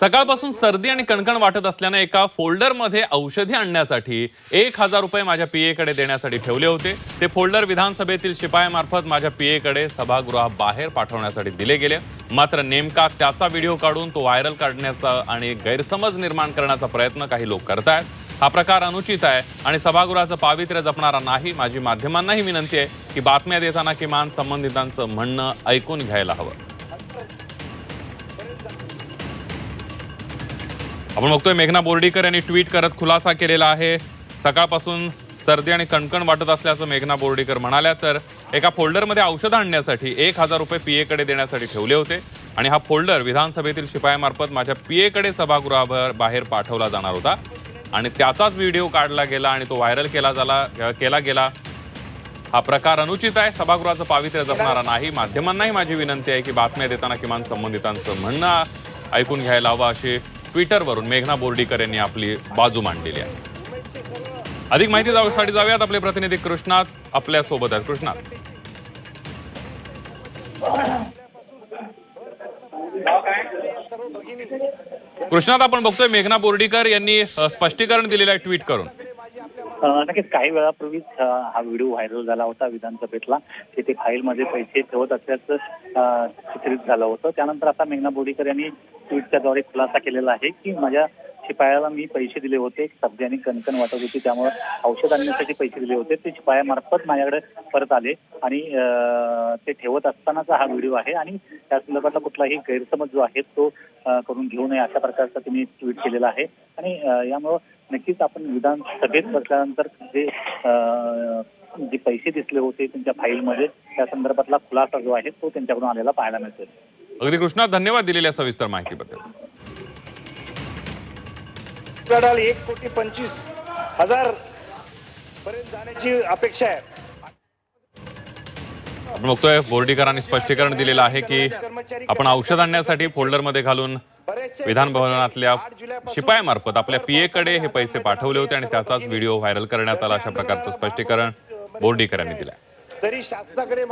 सकाळपासून सर्दी आणि कणकण वाटत असल्यानं एका फोल्डरमध्ये औषधी आणण्यासाठी एक हजार रुपये माझ्या पीएकडे देण्यासाठी ठेवले होते. ते फोल्डर विधानसभेतील शिपायामार्फत माझ्या पीएकडे सभागृहाबाहेर पाठवण्यासाठी दिले गेले. मात्र नेमका त्याचा व्हिडिओ काढून तो व्हायरल काढण्याचा आणि गैरसमज निर्माण करण्याचा प्रयत्न काही लोक करतायत. हा प्रकार अनुचित आहे आणि सभागृहाचं पावित्र्य जपणारा नाही माझी माध्यमांनाही विनंती आहे की बातम्या देताना किमान संबंधितांचं म्हणणं ऐकून घ्यायला हवं. आपण बघतोय मेघना बोर्डीकर यांनी ट्विट करत खुलासा केलेला आहे. सकाळपासून सर्दी आणि कणकण वाटत असल्याचं मेघना बोर्डीकर म्हणाल्या तर एका फोल्डरमध्ये औषधं आणण्यासाठी एक हजार रुपये पीएकडे देण्यासाठी ठेवले होते आणि हा फोल्डर विधानसभेतील शिपायामार्फत माझ्या पीएकडे सभागृहाभर बाहेर पाठवला जाणार होता. आणि त्याचाच व्हिडिओ काढला गेला आणि तो व्हायरल केला झाला केला गेला. हा प्रकार अनुचित आहे. सभागृहाचं पावित्र्य जपणारा नाही माध्यमांनाही माझी विनंती आहे की बातम्या देताना किमान संबंधितांचं म्हणणं ऐकून घ्यायला हवं अशी ट्विटरवरून मेघना बोर्डीकर यांनी आपली बाजू मांडलेली आहे. अधिक माहिती जाऊसाठी जाऊयात आपले प्रतिनिधी कृष्णात आपल्यासोबत आहेत. कृष्णात कृष्णात आपण बघतोय मेघना बोर्डीकर यांनी स्पष्टीकरण दिलेलं आहे ट्विट करून. नक्कीच काही वेळापूर्वीच हा व्हिडिओ व्हायरल झाला होता विधानसभेतला. तिथे फाईलमध्ये पैसे ठेवत असल्याचं चित्रित झालं होतं. त्यानंतर आता मेघना बोर्डीकर यांनी ट्विटच्याद्वारे खुलासा केलेला आहे की माझ्या शिपायाला मी पैसे दिले होते. सर्दी आणि कणकण वाटत होती. त्यामुळे औषध आणण्यासाठी पैसे दिले होते. ते शिपायामार्फत माझ्याकडे परत आले. आणि ते ठेवत असतानाचा हा व्हिडिओ आहे. आणि त्या संदर्भातला कुठलाही गैरसमज जो आहे तो करून घेऊ नये अशा प्रकारचा त्यांनी ट्विट केलेला आहे. आणि यामुळे यामुळं नक्कीच आपण विधानसभेत बसल्यानंतर जे जे पैसे दिसले होते त्यांच्या फाईलमध्ये त्या संदर्भातला खुलासा जो आहे तो त्यांच्याकडून आलेला पाहायला मिळतोय. अगदी कृष्णा धन्यवाद दिलेल्या सविस्तर माहितीबद्दल. लढाल एक कोटी पंचवीस हजार पर्यंत जाण्याची अपेक्षा आहे. आपण बघतोय बोर्डीकरांनी स्पष्टीकरण दिलेलं आहे की आपण औषध आणण्यासाठी फोल्डरमध्ये घालून विधान भवनातल्या शिपायामार्फत आपल्या पीएकडे हे पैसे पाठवले होते आणि त्याचाच व्हिडिओ व्हायरल करण्यात आला अशा प्रकारचं स्पष्टीकरण बोर्डीकर यांनी दिलं तरी शासनाकडे